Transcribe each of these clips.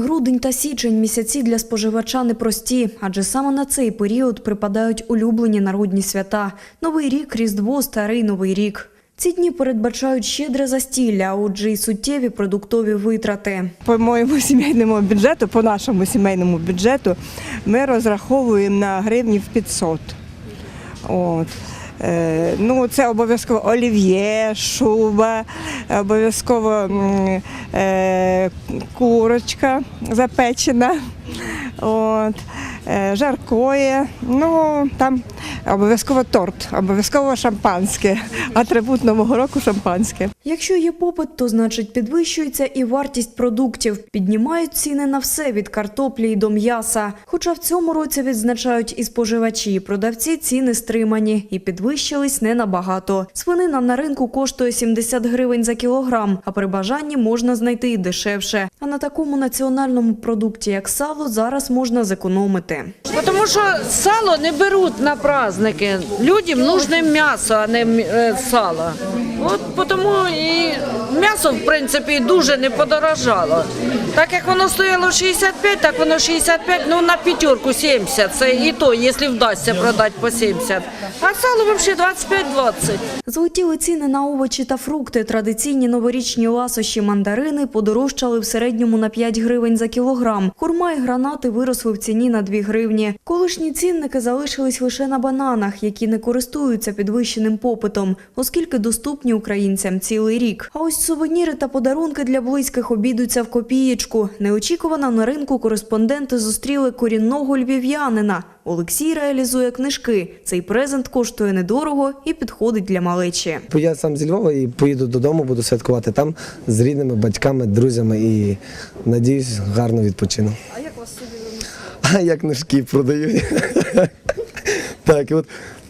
Грудень та січень місяці для споживача непрості, адже саме на цей період припадають улюблені народні свята – Новий рік, Різдво, Старий Новий рік. Ці дні передбачають щедре застілля, а отже й суттєві продуктові витрати. По моєму сімейному бюджету, по нашому сімейному бюджету, ми розраховуємо на гривнів 500. От. Е, ну, це обов'язково олів'є, шуба, обов'язково е, курочка запечена, от, е, жаркоє, ну там обов'язково торт, обов'язково шампанське, атрибут Нового року шампанське. Якщо є попит, то значить підвищується і вартість продуктів. Піднімають ціни на все від картоплі й до м'яса. Хоча в цьому році відзначають і споживачі, і продавці ціни стримані і підвищились не набагато. Свинина на ринку коштує 70 гривень за кілограм, а при бажанні можна знайти і дешевше. А на такому національному продукті, як сало, зараз можна зекономити. Тому що сало не беруть на праздники. Людям нужне м'ясо, а не е, сало. От тому і м'ясо, в принципі, дуже не подорожало. Так як воно стояло 65, так воно 65, ну на п'ятерку 70. Це і то, якщо вдасться продати по 70. А сало взагалі 25-20. Злетіли ціни на овочі та фрукти. Традиційні новорічні ласощі мандарини подорожчали в середньому на 5 гривень за кілограм. Хурма і гранати виросли в ціні на 2 гривні. Колишні цінники залишились лише на бананах, які не користуються підвищеним попитом, оскільки доступні українцям цілий рік. А ось сувеніри та подарунки для близьких обійдуться в копієчку. Неочікувано на ринку кореспонденти зустріли корінного львів'янина. Олексій реалізує книжки. Цей презент коштує недорого і підходить для малечі. Я сам зі Львова і поїду додому, буду святкувати там з рідними, батьками, друзями і надіюсь, гарно відпочину. А як вас собі? А я книжки продаю. Так, от.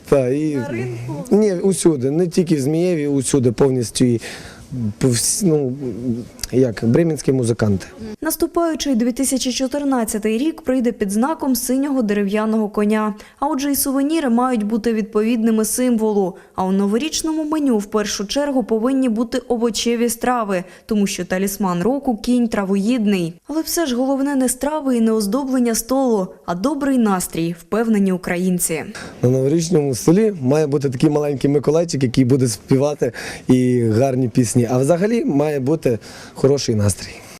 Та, і... Ні, усюди, не тільки в Змієві, усюди повністю. І, ну, як, бременські музиканти. Наступаючий 2014 рік прийде під знаком синього дерев'яного коня. А отже, і сувеніри мають бути відповідними символу. А у новорічному меню в першу чергу повинні бути овочеві страви, тому що талісман року кінь травоїдний. Але все ж головне не страви і не оздоблення столу, а добрий настрій, впевнені українці. На новорічному столі має бути такий маленький Миколайчик, який буде співати і гарні пісні. А взагалі має бути хороший настрій.